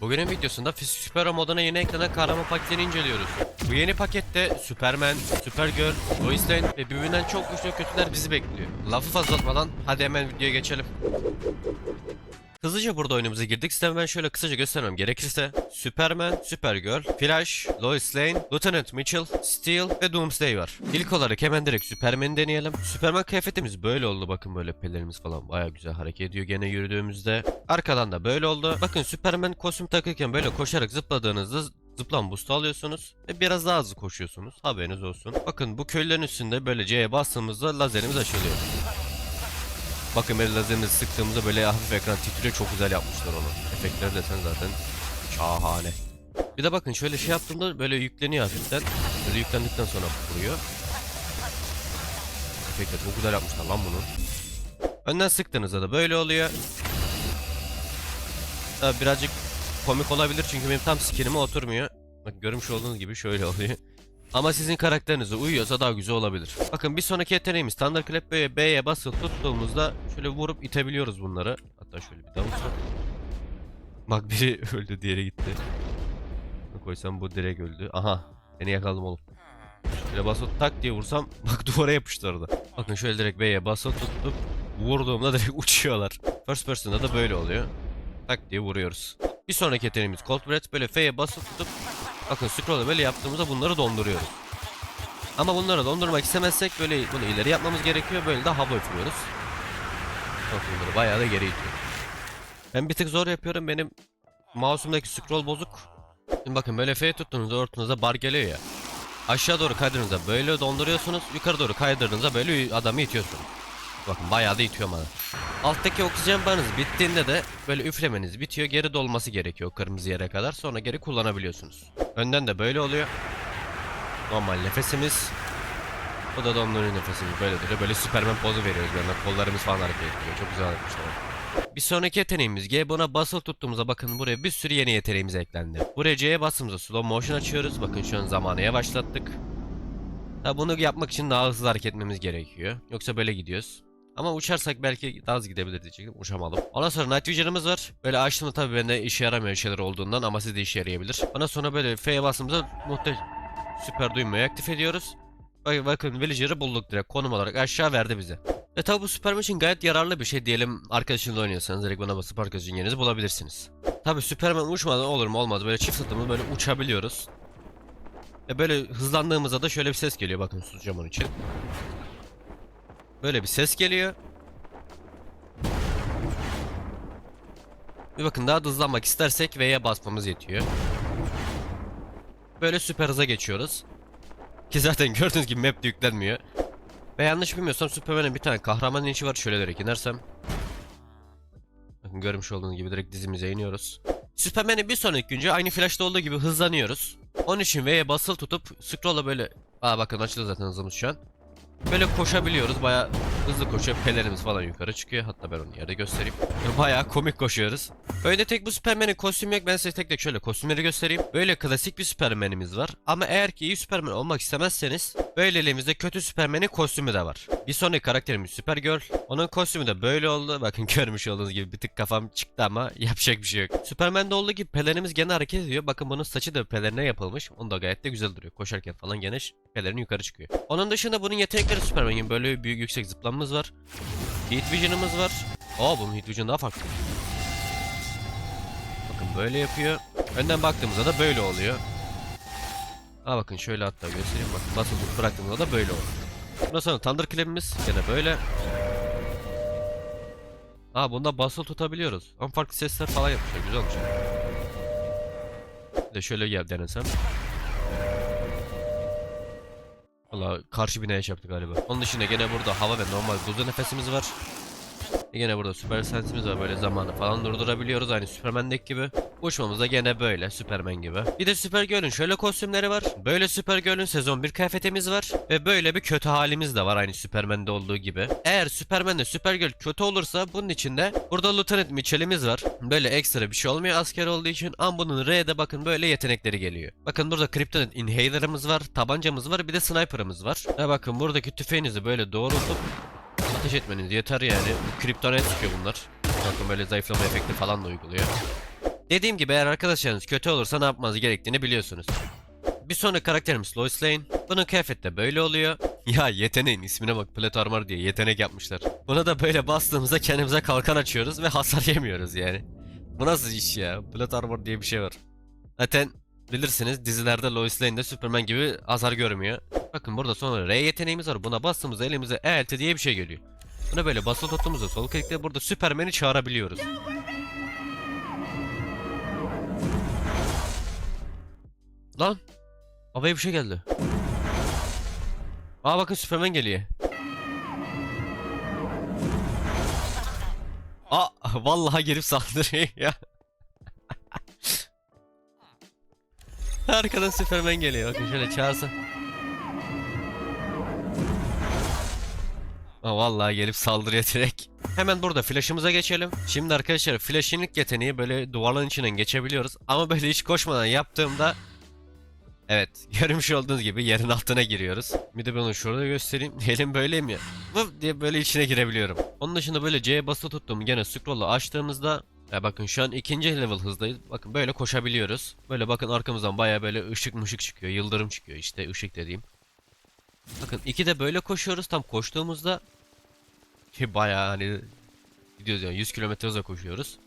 Bugünün videosunda Fizik Süper moduna yeni eklenen kahraman paketini inceliyoruz. Bu yeni pakette Superman, Supergirl, Lois Lane ve birbirinden çok güçlü kötüler bizi bekliyor. Lafı fazla uzatmadan hadi hemen videoya geçelim. Hızlıca burada oyunumuza girdik. Size hemen şöyle kısaca göstermem gerekirse Superman, Supergirl, Flash, Lois Lane, Lieutenant Mitchell, Steel ve Doomsday var. İlk olarak hemen direkt Superman'i deneyelim. Superman kıyafetimiz böyle oldu bakın böyle pelerimiz falan baya güzel hareket ediyor gene yürüdüğümüzde. Arkadan da böyle oldu. Bakın Superman kostüm takırken böyle koşarak zıpladığınızda zıplam boost alıyorsunuz ve biraz daha hızlı koşuyorsunuz. Haberiniz olsun. Bakın bu köylerin üstünde böyle C'ye bastığımızda lazerimiz açılıyor. Böyle lazerimizi sıktığımızda böyle hafif ekran titriyor. Çok güzel yapmışlar onu. Efektleri desen zaten şahane. Bir de bakın şöyle şey yaptığımda böyle yükleniyor hafiften. Böyle yüklendikten sonra vuruyor. Efektler çok güzel yapmışlar lan bunu. Önden sıktığınızda da böyle oluyor. Tabii birazcık komik olabilir çünkü benim tam skinime oturmuyor. Bak görmüş olduğunuz gibi şöyle oluyor. Ama sizin karakterinize uyuyorsa daha güzel olabilir. Bakın bir sonraki yeteneğimiz Thunderclap B'ye B'ye basılı tuttuğumuzda şöyle vurup itebiliyoruz bunları. Hatta şöyle bir daha vursam. Bak biri öldü diğeri gitti. Koysam bu direkt öldü. Aha seni yakaladım oğlum. Şöyle basılı tak diye vursam bak duvara yapıştı orada. Bakın şöyle direkt B'ye basılı tutup vurduğumda direkt uçuyorlar. First person'da da böyle oluyor. Tak diye vuruyoruz. Bir sonraki yeteneğimiz Cold Breath böyle F'ye basılı tutup Bakın scroll'u böyle yaptığımızda bunları donduruyoruz. Ama bunları dondurmak istemezsek böyle bunu ileri yapmamız gerekiyor. Böyle de hava üflüyoruz. Bakın bunları bayağı da geri itiyor. Ben bir tık zor yapıyorum. Benim mouse'umdaki scroll bozuk. Şimdi bakın böyle F tuttuğunuzda ortanıza bar geliyor ya. Aşağı doğru kaydırdığınızda böyle donduruyorsunuz. Yukarı doğru kaydırdığınızda böyle adamı itiyorsunuz. Bakın bayağı da itiyor bana. Alttaki oksijen barınız bittiğinde de böyle üflemeniz bitiyor. Geri dolması gerekiyor kırmızı yere kadar. Sonra geri kullanabiliyorsunuz. Önden de böyle oluyor. Normal nefesimiz. Bu da dondurucu nefesimiz böyle duruyor. Böyle Superman pozu veriyoruz. Böyle kollarımız falan hareket ediyor. Çok güzel yapmışlar. Bir sonraki yeteneğimiz G. Buna basılı tuttuğumuzda bakın buraya bir sürü yeni yeteneğimiz eklendi. Buraya C'ye bastığımızda slow motion açıyoruz. Bakın şu an zamanı yavaşlattık. Ha bunu yapmak için daha hızlı hareket etmemiz gerekiyor. Yoksa böyle gidiyoruz. Ama uçarsak belki daha hızlı gidebilir diyecektim. Uçamadım. Ondan sonra Night Vision'ımız var. Böyle açtığımda tabii bende işe yaramıyor şeyler olduğundan ama sizde işe yarayabilir. Ondan sonra böyle F'ye bastığımızda muhte süper duymayı aktif ediyoruz. Bak, bakın Villager'ı bulduk direkt konum olarak aşağı verdi bize. E tabi bu Superman için gayet yararlı bir şey diyelim arkadaşınızla oynuyorsanız direkt bana basıp arkadaşın yerinizi bulabilirsiniz. Tabi Superman uçmadan olur mu olmaz böyle çift sırtımız böyle uçabiliyoruz. Ve böyle hızlandığımızda da şöyle bir ses geliyor bakın susacağım onun için. Böyle bir ses geliyor. Bir bakın daha da hızlanmak istersek V'ye basmamız yetiyor. Böyle süper hıza geçiyoruz. Ki zaten gördüğünüz gibi map de yüklenmiyor. Ve yanlış bilmiyorsam Superman'in bir tane kahraman inişi var. Şöyle direkt inersem. Bakın görmüş olduğunuz gibi direkt dizimize iniyoruz. Superman'in bir sonraki günce aynı Flash'ta olduğu gibi hızlanıyoruz. Onun için V'ye basılı tutup scroll'a böyle... Aa bakın açıldı zaten hızımız şu an. Böyle koşabiliyoruz. Baya hızlı koşuyor. Pelerimiz falan yukarı çıkıyor. Hatta ben onu yerde göstereyim. Baya komik koşuyoruz. Böyle tek bu Superman'in kostümü yok. Ben size tek tek şöyle kostümleri göstereyim. Böyle klasik bir Superman'imiz var. Ama eğer ki iyi Superman olmak istemezseniz böyle elimizde kötü Superman'in kostümü de var. Bir sonraki karakterimiz Supergirl. Onun kostümü de böyle oldu. Bakın görmüş olduğunuz gibi bir tık kafam çıktı ama yapacak bir şey yok. Superman'de olduğu gibi pelerimiz gene hareket ediyor. Bakın bunun saçı da pelerine yapılmış. Onu da gayet de güzel duruyor. Koşarken falan gene pelerin yukarı çıkıyor. Onun dışında bunun yetenekleri Superman gibi böyle büyük yüksek zıplamamız var. Heat Vision'ımız var. Aa bunun Heat Vision daha farklı. Böyle yapıyor. Önden baktığımızda da böyle oluyor. Aa bakın şöyle hatta göstereyim bakın basılı tutup bıraktığımızda da böyle oluyor. Ondan sonra Thunder Clap'imiz gene böyle. Aa bunda basılı tutabiliyoruz. Ama farklı sesler falan yapmışlar güzel olmuş. Bir de şöyle gel denesem. Valla karşı binaya çarptı galiba. Onun dışında gene burada hava ve normal buzlu nefesimiz var. E Gene burada süper sensimiz var böyle zamanı falan durdurabiliyoruz aynı Superman'deki gibi. Uçmamız da gene böyle Superman gibi. Bir de Supergirl'ün şöyle kostümleri var. Böyle Supergirl'ün sezon 1 kıyafetimiz var. Ve böyle bir kötü halimiz de var aynı Superman'de olduğu gibi. Eğer Superman'de Supergirl kötü olursa bunun içinde burada Lieutenant Mitchell'imiz var. Böyle ekstra bir şey olmuyor asker olduğu için. Ama bunun R'de bakın böyle yetenekleri geliyor. Bakın burada Kryptonite Inhaler'ımız var. Tabancamız var. Bir de Sniper'ımız var. Ve bakın buradaki tüfeğinizi böyle doğrultup ateş etmeniz yeter yani. Kriptonite çıkıyor bunlar. Bakın böyle zayıflama efekti falan da uyguluyor. Dediğim gibi eğer arkadaşlarınız kötü olursa ne yapmanız gerektiğini biliyorsunuz. Bir sonraki karakterimiz Lois Lane. Bunun kıyafeti böyle oluyor. Ya yeteneğin ismine bak Plate Armor diye yetenek yapmışlar. Buna da böyle bastığımızda kendimize kalkan açıyoruz ve hasar yemiyoruz yani. Bu nasıl iş ya? Plate Armor diye bir şey var. Zaten bilirsiniz dizilerde Lois Lane de Superman gibi hasar görmüyor. Bakın burada sonra R yeteneğimiz var. Buna bastığımızda elimize ELT diye bir şey geliyor. Buna böyle basılı tuttuğumuzda sol klikle burada Superman'i çağırabiliyoruz. Lan! Havaya bir şey geldi. Aa bakın Superman geliyor. Aa vallahi gelip saldırıyor ya. Arkadan Superman geliyor. Bakın şöyle çağırsa. Aa, vallahi gelip saldırıyor direkt. Hemen burada flash'ımıza geçelim. Şimdi arkadaşlar flash'ın ilk yeteneği böyle duvarların içinden geçebiliyoruz. Ama böyle hiç koşmadan yaptığımda Evet, görmüş olduğunuz gibi yerin altına giriyoruz. Bir de ben onu şurada göstereyim. Elim böyleyim ya. Vıp diye böyle içine girebiliyorum. Onun dışında böyle C'ye basılı tuttuğum gene scroll'u açtığımızda ya bakın şu an ikinci level hızdayız. Bakın böyle koşabiliyoruz. Böyle bakın arkamızdan baya böyle ışık mışık çıkıyor. Yıldırım çıkıyor işte ışık dediğim. Bakın iki de böyle koşuyoruz. Tam koştuğumuzda ki baya hani gidiyoruz yani 100 km hızla koşuyoruz.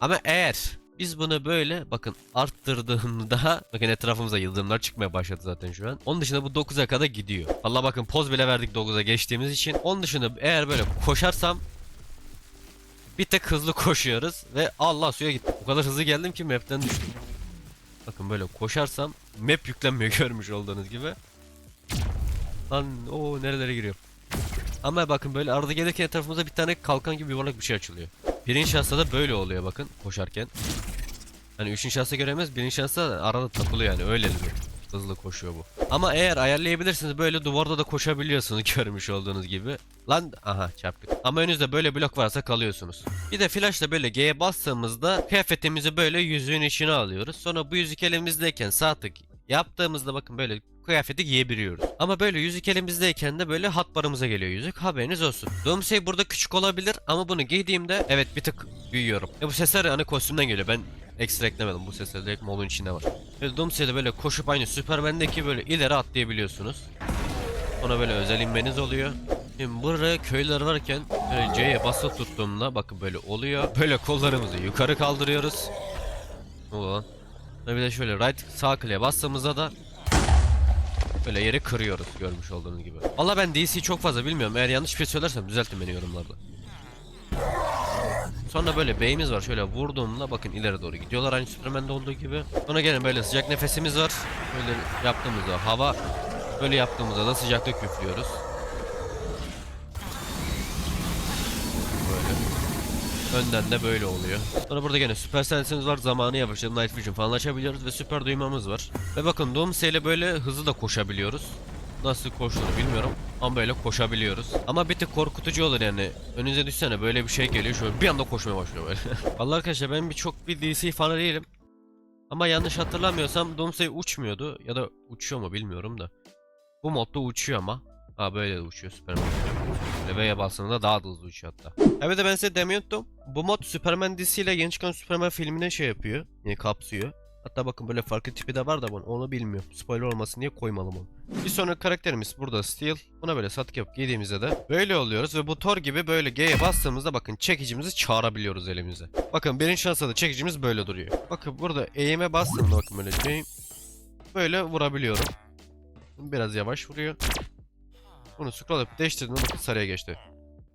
Ama eğer biz bunu böyle bakın arttırdığımda bakın etrafımıza yıldırımlar çıkmaya başladı zaten şu an. Onun dışında bu 9'a kadar gidiyor. Allah bakın poz bile verdik 9'a geçtiğimiz için. Onun dışında eğer böyle koşarsam bir tek hızlı koşuyoruz ve Allah suya gitti. O kadar hızlı geldim ki map'ten düştüm. Bakın böyle koşarsam map yüklenmiyor görmüş olduğunuz gibi. Lan o nerelere giriyor. Ama bakın böyle arada gelirken etrafımıza bir tane kalkan gibi yuvarlak bir şey açılıyor. Birinci şahsta da böyle oluyor bakın koşarken. Hani üçüncü şahsa göremez birinci şahsta arada takılıyor yani öyle bir hızlı koşuyor bu. Ama eğer ayarlayabilirsiniz böyle duvarda da koşabiliyorsunuz görmüş olduğunuz gibi. Lan aha çarptık. Ama önünüzde böyle blok varsa kalıyorsunuz. Bir de flashla böyle G'ye bastığımızda kıyafetimizi böyle yüzüğün içine alıyoruz. Sonra bu yüzük elimizdeyken sağ tık yaptığımızda bakın böyle kıyafeti giyebiliyoruz. Ama böyle yüzük elimizdeyken de böyle hat barımıza geliyor yüzük. Haberiniz olsun. Doomsday burada küçük olabilir ama bunu giydiğimde evet bir tık büyüyorum. E bu sesler hani kostümden geliyor. Ben ekstra eklemedim. Bu sesler direkt modun içinde var. Böyle Doomsday'de böyle koşup aynı Superman'deki böyle ileri atlayabiliyorsunuz. Ona böyle özel inmeniz oluyor. Şimdi buraya köyler varken böyle C'ye basılı tuttuğumda bakın böyle oluyor. Böyle kollarımızı yukarı kaldırıyoruz. Ne oldu lan? Ve bir de şöyle right sağ kliğe bastığımızda da Böyle yeri kırıyoruz görmüş olduğunuz gibi. Valla ben DC çok fazla bilmiyorum. Eğer yanlış bir şey söylersem düzeltin beni yorumlarda. Sonra böyle beyimiz var. Şöyle vurduğumda bakın ileri doğru gidiyorlar aynı Superman'de olduğu gibi. Sonra gene böyle sıcak nefesimiz var. Böyle yaptığımızda hava böyle yaptığımızda da sıcaklık üflüyoruz. Böyle. Önden de böyle oluyor. Sonra burada gene süper sensimiz var. Zamanı yavaşladı. Night Vision falan açabiliyoruz ve süper duymamız var. Ve bakın Doomsday ile böyle hızlı da koşabiliyoruz. Nasıl koştuğunu bilmiyorum ama böyle koşabiliyoruz. Ama bir tık korkutucu olur yani. Önünüze düşsene böyle bir şey geliyor şöyle bir anda koşmaya başlıyor böyle. Vallahi arkadaşlar ben bir çok bir DC fanı değilim. Ama yanlış hatırlamıyorsam Doomsday uçmuyordu ya da uçuyor mu bilmiyorum da. Bu modda uçuyor ama. Ha böyle de uçuyor Superman. Böyle V'ye bastığında daha da hızlı uçuyor hatta. Evet de ben size unuttum. Bu mod Superman dizisiyle yeni çıkan Superman filmine şey yapıyor. Yani kapsıyor. Hatta bakın böyle farklı tipi de var da bunu onu bilmiyorum. Spoiler olmasın diye koymalım onu. Bir sonraki karakterimiz burada Steel. Buna böyle satık yapıp giydiğimizde de böyle oluyoruz ve bu Thor gibi böyle G'ye bastığımızda bakın çekicimizi çağırabiliyoruz elimize. Bakın birinci şansta da çekicimiz böyle duruyor. Bakın burada eğime bastığımda bakın böyle şey böyle vurabiliyorum. Biraz yavaş vuruyor. Bunu scroll yapıp değiştirdiğimde bakın sarıya geçti.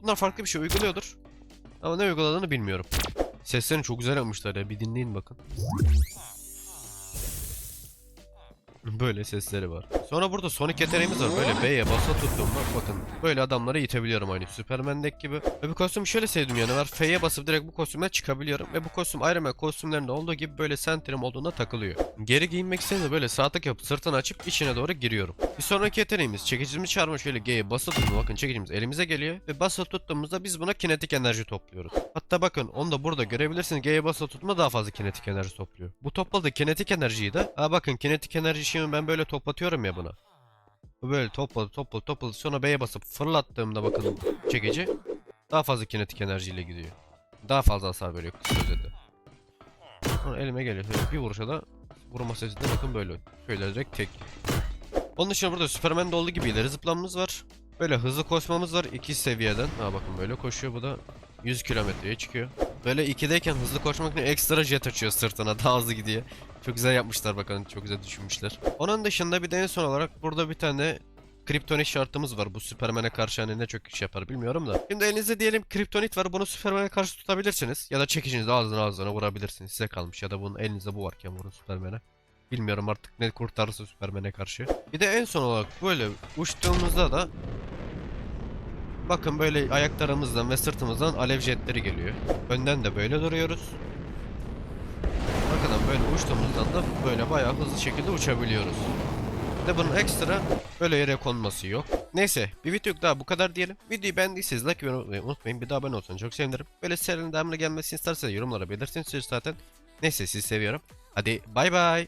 Bunlar farklı bir şey uyguluyordur. Ama ne uyguladığını bilmiyorum. Seslerini çok güzel yapmışlar ya bir dinleyin bakın. Böyle sesleri var. Sonra burada Sonic yeteneğimiz var. Böyle B'ye basa tuttuğumda bakın böyle adamları itebiliyorum aynı Superman'deki gibi. Ve bu kostümü şöyle sevdim yani var. F'ye basıp direkt bu kostümden çıkabiliyorum. Ve bu kostüm Iron Man kostümlerinde olduğu gibi böyle centerim olduğunda takılıyor. Geri giyinmek istediğimde böyle sağ tık yapıp sırtını açıp içine doğru giriyorum. Bir sonraki yeteneğimiz çekicimizi çağırma şöyle G'ye basılı tutma. Bakın çekicimiz elimize geliyor. Ve basılı tuttuğumuzda biz buna kinetik enerji topluyoruz. Hatta bakın onu da burada görebilirsiniz. G'ye basılı tutma daha fazla kinetik enerji topluyor. Bu topladığı kinetik enerjiyi de Aa bakın kinetik enerji şimdi ben böyle toplatıyorum ya buna. Bu böyle topladı topladı topladı sonra B'ye basıp fırlattığımda bakın çekici daha fazla kinetik enerjiyle gidiyor. Daha fazla hasar veriyor kısa özeti. Sonra elime geliyor. Bir vuruşa da vurma sesi de bakın böyle. Şöyle direkt tek. Onun dışında burada Superman'de olduğu gibi ileri zıplamamız var. Böyle hızlı koşmamız var iki seviyeden. Ha bakın böyle koşuyor bu da 100 kilometreye çıkıyor. Böyle 2'deyken hızlı koşmak için ekstra jet açıyor sırtına daha hızlı gidiyor. Çok güzel yapmışlar bakın çok güzel düşünmüşler. Onun dışında bir de en son olarak burada bir tane kriptonit şartımız var. Bu Superman'e karşı hani ne çok iş yapar bilmiyorum da. Şimdi elinizde diyelim kriptonit var. Bunu Superman'e karşı tutabilirsiniz. Ya da çekicinizi ağzına ağzına vurabilirsiniz. Size kalmış. Ya da bunun elinizde bu varken vurun Superman'e. Bilmiyorum artık ne kurtarırsa Superman'e karşı. Bir de en son olarak böyle uçtuğumuzda da Bakın böyle ayaklarımızdan ve sırtımızdan alev jetleri geliyor. Önden de böyle duruyoruz. Arkadan böyle uçtuğumuzdan da böyle bayağı hızlı şekilde uçabiliyoruz. De bunun ekstra böyle yere konması yok. Neyse bir video daha bu kadar diyelim. Videoyu beğendiyseniz like ve unutmayın. Bir daha abone olsanız çok sevinirim. Böyle serinin devamlı gelmesini isterseniz yorumlara belirtin siz zaten. Neyse sizi seviyorum. Hadi bay bay.